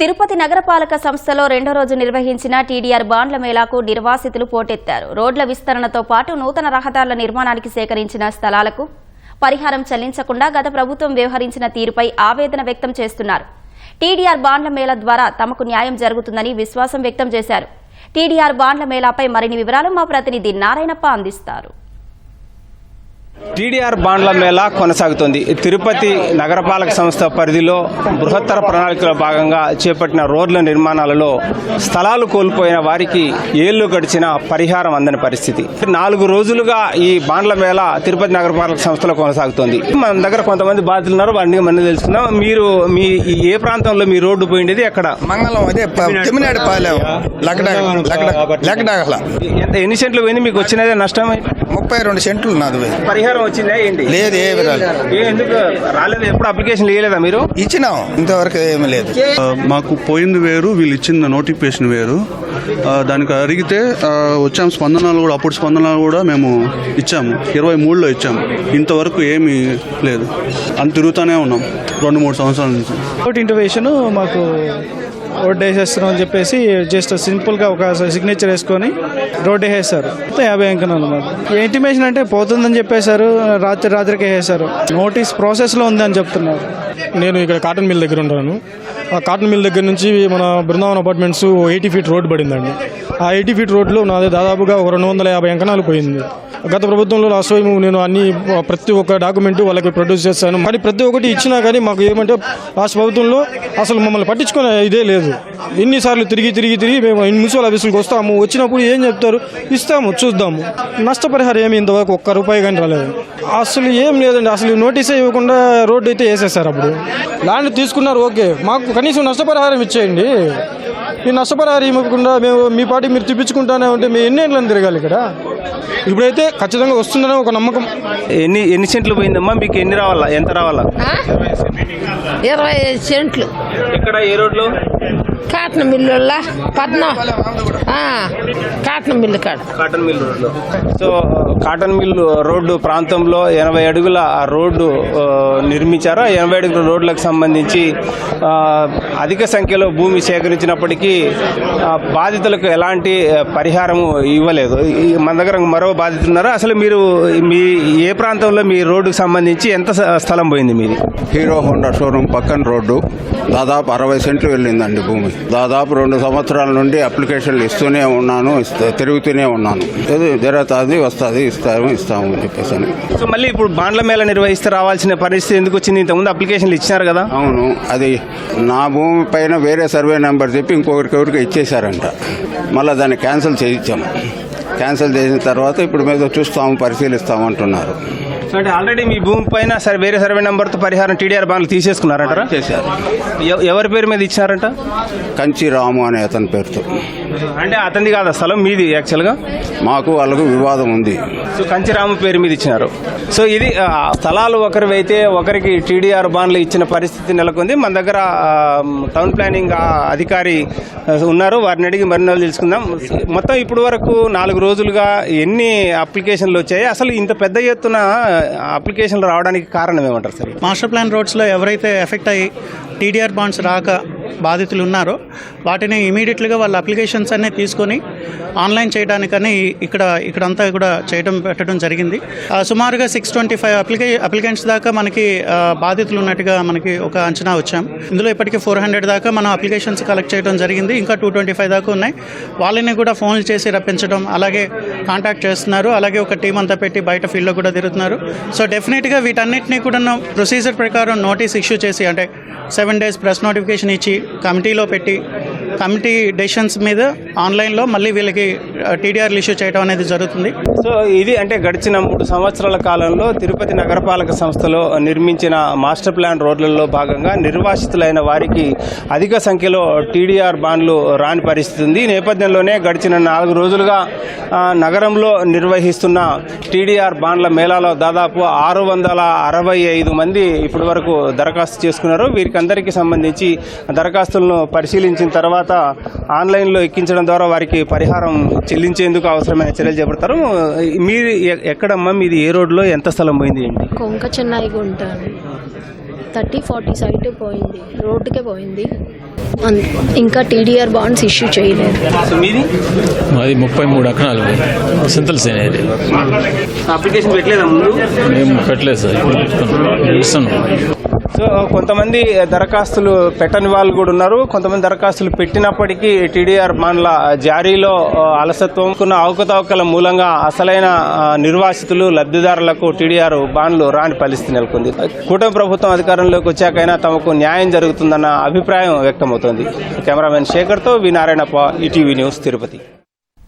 తిరుపతి నగరపాలక సంస్థలో రెండో రోజు నిర్వహించిన టీడీఆర్ బాండ్ల మేళాకు నిర్వాసితులు పోటెత్తారు. రోడ్ల విస్తరణతో పాటు నూతన రహదారుల నిర్మాణానికి సేకరించిన స్థలాలకు పరిహారం చెల్లించకుండా గత ప్రభుత్వం వ్యవహరించిన తీరుపై ఆవేదన వ్యక్తం చేస్తున్నారు. టీడీఆర్ బాండ్ల మేళా ద్వారా తమకు న్యాయం జరుగుతుందని విశ్వాసం వ్యక్తం చేశారు. టీడీఆర్ బాండ్ల మేళాపై మరిన్ని వివరాలు మా ప్రతినిధి నారాయణప్ప అందిస్తారు. టీడీఆర్ బాండ్ల మేళా కొనసాగుతోంది. తిరుపతి నగరపాలక సంస్థ పరిధిలో బృహత్తర ప్రణాళికలో భాగంగా చేపట్టిన రోడ్ల నిర్మాణాలలో స్థలాలు కోల్పోయిన వారికి ఏళ్ళు గడిచిన పరిహారం అందని పరిస్థితి. నాలుగు రోజులుగా ఈ బాండ్ల మేళా తిరుపతి నగరపాలక సంస్థలో కొనసాగుతోంది. మన దగ్గర కొంతమంది బాధితులు ఉన్నారు వారిని మనం తెలుసుకుందాం. మీరు మీ ఈ ఏ ప్రాంతంలో మీ రోడ్డు పోయిండేది ఎక్కడ? మంగళం అదే ఎన్ని సెంట్లు పోయింది? మీకు వచ్చినదే నష్టం ముప్పై రెండు సెంట్లు నాది పోయి. పరిహారం వచ్చిందా ఏంటి? లేదు ఏ ఎందుకు రాలేదు? ఎప్పుడు అప్లికేషన్ వేయలేదా మీరు? ఇచ్చినాం. ఇంతవరకు ఏమీ లేదు. మాకు పోయింది వేరు వీళ్ళు ఇచ్చిన నోటిఫికేషన్ వేరు. దానికి అడిగితే వచ్చాము. స్పందనలు కూడా అప్పుడు స్పందనలు కూడా మేము ఇచ్చాము. ఇరవై మూడులో ఇచ్చాము. ఇంతవరకు ఏమీ లేదు. అంత తిరుగుతూనే ఉన్నాం. రెండు మూడు సంవత్సరాల నుంచి. ఓట్ ఇంటర్వేషన్ మాకు రోడ్ వేసేస్తున్నాం అని చెప్పేసి జస్ట్ సింపుల్గా ఒక సిగ్నేచర్ వేసుకొని రోడ్ వేసేస్తారు మొత్తం యాభై అంకణాలు మాకు ఇంటిమేషన్ అంటే పోతుందని చెప్పేశారు రాత్రి రాత్రికి వేసేశారు. నోటీస్ ప్రాసెస్లో ఉంది అని చెప్తున్నారు. నేను ఇక్కడ కాటన్ మిల్ దగ్గర ఉంటాను కాటన్ మిల్ దగ్గర నుంచి మన Brindavan apartments eighty feet road పడిందండి. ఆ ఎయిటీ ఫీట్ రోడ్లో నాది దాదాపుగా ఒక రెండు వందల యాభై అంకణాలు పోయింది. గత ప్రభుత్వంలో లాస్ట్ టైం నేను అన్ని ప్రతి ఒక్క డాక్యుమెంట్ వాళ్ళకి ప్రొడ్యూస్ చేస్తాను కానీ ప్రతి ఒక్కటి ఇచ్చినా కానీ మాకు ఏమంటే రాష్ట్ర ప్రభుత్వంలో అసలు మమ్మల్ని పట్టించుకునే ఇదే లేదు. ఎన్నిసార్లు తిరిగి తిరిగి తిరిగి మేము మున్సిపల్ ఆఫీసులకు వస్తాము. వచ్చినప్పుడు ఏం చెప్తారు? ఇస్తాము చూద్దాము. నష్టపరిహారం ఏమి ఇంతవరకు ఒక్క రూపాయి కానీ రాలేదు. అసలు ఏం లేదండి. అసలు నోటీసే ఇవ్వకుండా రోడ్డు అయితే వేసేసారు అప్పుడు. ల్యాండ్ తీసుకున్నారు ఓకే. మాకు కనీసం నష్టపరిహారం ఇచ్చేయండి. ఈ నష్టపరిహారం ఇవ్వకుండా మేము మీ పార్టీ మీరు తిప్పించుకుంటానే ఉంటే మేము ఎన్ని ఏళ్ళని తిరగాలి ఇక్కడ? ఇప్పుడైతే ఖచ్చితంగా వస్తుందనే ఒక నమ్మకం. ఎన్ని ఎన్ని సెంట్లు పోయిందమ్మా? మీకు ఎన్ని రావాలా? ఎంత రావాలా? ఇరవై సెంట్లు. ఎక్కడ? ఏ రోడ్లో? కాటన్ మిల్లుల పద్నా? ఆ, కాటన్ మిల్లు కాడ. కాటన్ మిల్ రోడ్లో. సో కాటన్ మిల్ రోడ్డు ప్రాంతంలో ఎనభై అడుగుల ఆ రోడ్డు నిర్మించారు. ఆ ఎనభై అడుగుల రోడ్లకు సంబంధించి అధిక సంఖ్యలో భూమి సేకరించినప్పటికీ బాధితులకు ఎలాంటి పరిహారం ఇవ్వలేదు. మన దగ్గర మరో బాధితులు ఉన్నారు. అసలు మీరు మీ ఏ ప్రాంతంలో మీ రోడ్డుకు సంబంధించి ఎంత స్థలం పోయింది మీది? హీరో హోండా షోరూమ్ పక్కన రోడ్డు. దాదాపు అరవై సెంట్లు వెళ్ళిందండి. భూమి దాదాపు రెండు సంవత్సరాల నుండి అప్లికేషన్లు ఇస్తూనే ఉన్నాను తిరుగుతూనే ఉన్నాను. ఏది జరుగుతుంది వస్తుంది ఇస్తాము ఇస్తాము అని చెప్పేసి. సో మళ్ళీ ఇప్పుడు బాండ్ల మేళ నిర్వహిస్తే రావాల్సిన పరిస్థితి ఎందుకు వచ్చింది? ఇంతకుముందు అప్లికేషన్లు ఇచ్చినారు కదా. అవును అది నా భూమి పైన వేరే సర్వే నెంబర్ చెప్పి ఇంకొకరికి ఎవరికి ఇచ్చేశారంట. మళ్ళీ దాన్ని క్యాన్సిల్ చేయించాము. క్యాన్సిల్ చేసిన తర్వాత ఇప్పుడు మీద చూస్తాము పరిశీలిస్తాము అంటున్నారు. అంటే ఆల్రెడీ మీ భూమి పైన సరే వేరే సర్వే నెంబర్తో పరిహారం టీడీఆర్ బాండ్లు తీసేసుకున్నారంటారా? చేశారు ఎవ- ఎవరి పేరు మీద ఇచ్చారంట కంచి రాము అనే అతని పేరుతో. అంటే అతనిది కాదు ఆ స్థలం? మీది యాక్చువల్గా మాకు వాళ్ళకు వివాదం ఉంది. సో కంచిరాము పేరు మీద ఇచ్చినారు. సో ఇది ఆ, స్థలాలు ఒకరివి అయితే ఒకరికి టీడీఆర్ బాండ్లు ఇచ్చిన పరిస్థితి నెలకొంది. మన దగ్గర ఆ, టౌన్ ప్లానింగ్ ఆ, అధికారి ఆ, ఉన్నారు. వారిని అడిగి మరిన్ని తెలుసుకుందాం. మొత్తం ఇప్పుడు వరకు నాలుగు రోజులుగా ఎన్ని అప్లికేషన్లు వచ్చాయి? అసలు ఇంత పెద్ద ఎత్తున అప్లికేషన్లు రావడానికి కారణం ఏమంటారు సార్? మాస్టర్ ప్లాన్ రోడ్స్లో ఎవరైతే ఎఫెక్ట్ అయ్యి టీడీఆర్ బాండ్స్ రాక బాధితులు ఉన్నారో. వాటిని ఇమీడియట్గా వాళ్ళ అప్లికేషన్స్ అన్నీ తీసుకొని ఆన్లైన్ చేయడానికని ఇక్కడ ఇక్కడంతా కూడా చేయడం పెట్టడం జరిగింది. సుమారుగా సిక్స్ ట్వంటీ ఫైవ్ అప్లికే అప్లికెంట్స్ దాకా మనకి బాధితులు ఉన్నట్టుగా మనకి ఒక అంచనా వచ్చాం. ఇందులో ఇప్పటికీ ఫోర్ హండ్రెడ్ దాకా మనం అప్లికేషన్స్ కలెక్ట్ చేయడం జరిగింది. ఇంకా టూ ట్వంటీ ఫైవ్ దాకా ఉన్నాయి. వాళ్ళని కూడా ఫోన్లు చేసి రప్పించడం అలాగే కాంటాక్ట్ చేస్తున్నారు. అలాగే ఒక టీం అంతా పెట్టి బయట ఫీల్డ్లో కూడా తిరుగుతున్నారు. సో డెఫినెట్గా వీటన్నిటిని కూడా ప్రొసీజర్ ప్రకారం నోటీస్ ఇష్యూ చేసి అంటే సెవెన్ డేస్ ప్రెస్ నోటిఫికేషన్ ఇచ్చి కమిటీలో పెట్టి కమిటీ డెసిషన్స్ మీద ఆన్లైన్లో మళ్ళీ వీళ్ళకి టీడీఆర్లు ఇష్యూ చేయడం అనేది జరుగుతుంది. సో ఇది అంటే గడిచిన మూడు సంవత్సరాల కాలంలో తిరుపతి నగరపాలక సంస్థలో నిర్మించిన మాస్టర్ ప్లాన్ రోడ్లలో భాగంగా నిర్వాసితులైన వారికి అధిక సంఖ్యలో టీడీఆర్ బాండ్లు రాని పరిస్థితి ఉంది. ఈ నేపథ్యంలోనే గడిచిన నాలుగు రోజులుగా నగరంలో నిర్వహిస్తున్న టీడీఆర్ బాండ్ల మేళాలో దాదాపు ఆరు వందల అరవై ఐదు మంది ఇప్పటి వరకు దరఖాస్తు చేసుకున్నారు. వీరికందరికీ సంబంధించి దరఖాస్తులను పరిశీలించిన తర్వాత ఆన్లైన్లో ఎక్కించడం ద్వారా వారికి పరిహారం చెల్లించేందుకు అవసరమైన చర్యలు చేపడతారు. మీరు ఎ- ఎక్కడమ్మా? మీది ఏ రోడ్లో? ఎంత స్థలం పోయింది? ఏంటి కొంక చెన్నైగా ఉంటాను థర్టీ ఫార్టీ సైట్ పోయింది. రోడ్డుకే పోయింది. అన్- ఇంకా టీడీఆర్ బాండ్స్ ఇష్యూ చేయలేదు. మీది? మాది ముప్పై మూడు ఎకరాలు సింతల సేన అప్లికేషన్ పెట్టలేదా ముందు? మేము పెట్టలేదు సార్. ఇప్పుడు సో కొంతమంది దరఖాస్తులు పెట్టని వాళ్ళు కూడా ఉన్నారు. కొంతమంది దరఖాస్తులు పెట్టినప్పటికీ టీడీఆర్ బాండ్ల జారీలో అలసత్వం కున్న అవకతవకల మూలంగా అసలైన నిర్వాసితులు లబ్ధిదారులకు టీడీఆర్ బాండ్లు రాని పరిస్థితి నెలకొంది. కూటమి ప్రభుత్వం అధికారంలోకి వచ్చాకైనా తమకు న్యాయం జరుగుతుందన్న అభిప్రాయం వ్యక్తమవుతోంది. Cameraman శేఖర్తో V Narayanappa ETV news Tirupati.